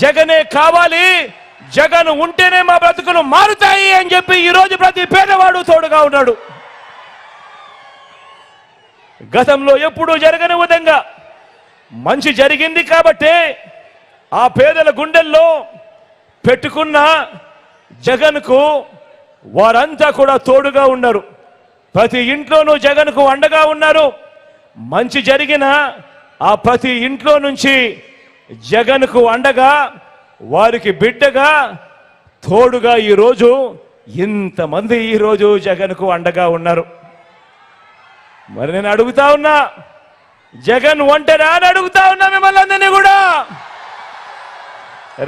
జగనే కావాలి జగన్ ఉంటేనే మా బ్రతుకులు మారుతాయి అని చెప్పి ఈరోజు ప్రతి పేదవాడు తోడుగా ఉన్నాడు. గతంలో ఎప్పుడూ జరగని విధంగా మంచి జరిగింది కాబట్టే ఆ పేదల గుండెల్లో పెట్టుకున్న జగన్కు వారంతా కూడా తోడుగా ఉన్నారు. ప్రతి ఇంట్లోనూ జగన్కు అండగా ఉన్నారు. మంచి జరిగిన ఆ ప్రతి ఇంట్లో నుంచి జగన్కు అండగా వారికి బిడ్డగా తోడుగా ఈరోజు ఇంతమంది ఈరోజు జగన్కు అండగా ఉన్నారు మరి నేను అడుగుతా ఉన్నా జగన్ ఒంటరా అని అడుగుతా ఉన్నా మిమ్మల్ని అందరినీ కూడా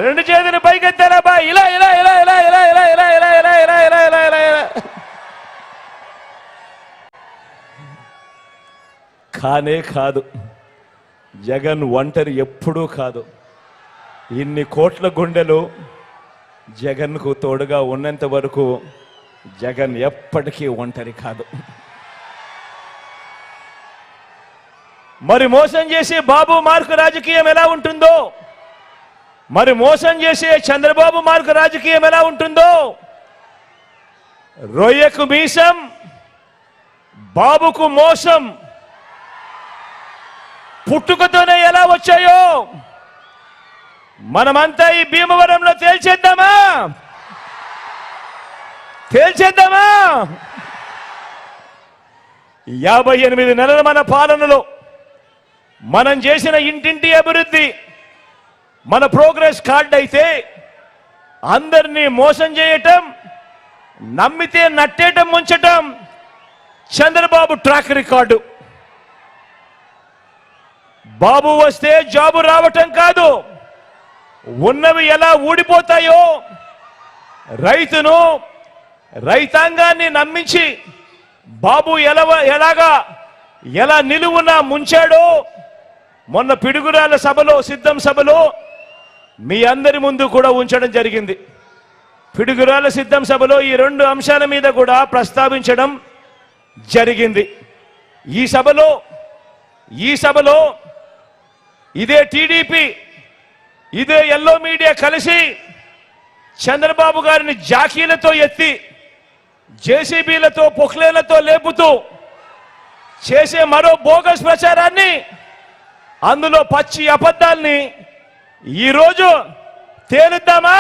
రెండు చేతులు పైకెత్తారా బా ఇలా ఇలా ఇలా ఇలా ఇలా ఇలా ఇలా ఇలా ఇలా ఇలా ఇలా ఇలా ఇలా ఇలా కానే కాదు జగన్ ఒంటరి ఎప్పుడూ కాదు. ఇన్ని కోట్ల గుండెలు జగన్కు తోడుగా ఉన్నంత వరకు జగన్ ఎప్పటికీ ఒంటరి కాదు. మరి మోసం చేసే బాబు మార్కు రాజకీయం ఎలా ఉంటుందో? మరి మోసం చేసే చంద్రబాబు మార్కు రాజకీయం ఎలా ఉంటుందో? రొయ్యకు మీసం బాబుకు మోసం పుట్టుకతోనే ఎలా వచ్చాయో? మనమంతా ఈ భీమవరంలో తేల్చేద్దామా? తేల్చేద్దామా? యాభై ఎనిమిది నెలల మన పాలనలో మనం చేసిన ఇంటింటి అభివృద్ధి మన ప్రోగ్రెస్ కార్డ్ అయితే అందరినీ మోసం చేయటం నమ్మితే నట్టేయటం ముంచటం చంద్రబాబు ట్రాక్ రికార్డు. బాబు వస్తే జాబు రావటం కాదు. ఉన్నవి ఎలా ఊడిపోతాయో రైతును రైతాంగాన్ని నమ్మించి బాబు ఎలా ఎలాగా ఎలా నిలువున ముంచాడో మొన్న పిడుగురాల సభలో సిద్ధం సభలో మీ అందరి ముందు కూడా ఉంచడం జరిగింది. పిడుగురాల సిద్ధం సభలో ఈ రెండు అంశాల మీద కూడా ప్రస్తావించడం జరిగింది. ఈ సభలో ఈ సభలో ఇదే టీడీపీ ఇదే ఎల్లో మీడియా కలిసి చంద్రబాబు గారిని జాకీలతో ఎత్తి జేసీబీలతో పొక్లేలతో లేపుతూ చేసే మరో బోగస్ ప్రచారాన్ని అందులో పచ్చి అబద్ధాల్ని ఈరోజు తేలుద్దామా?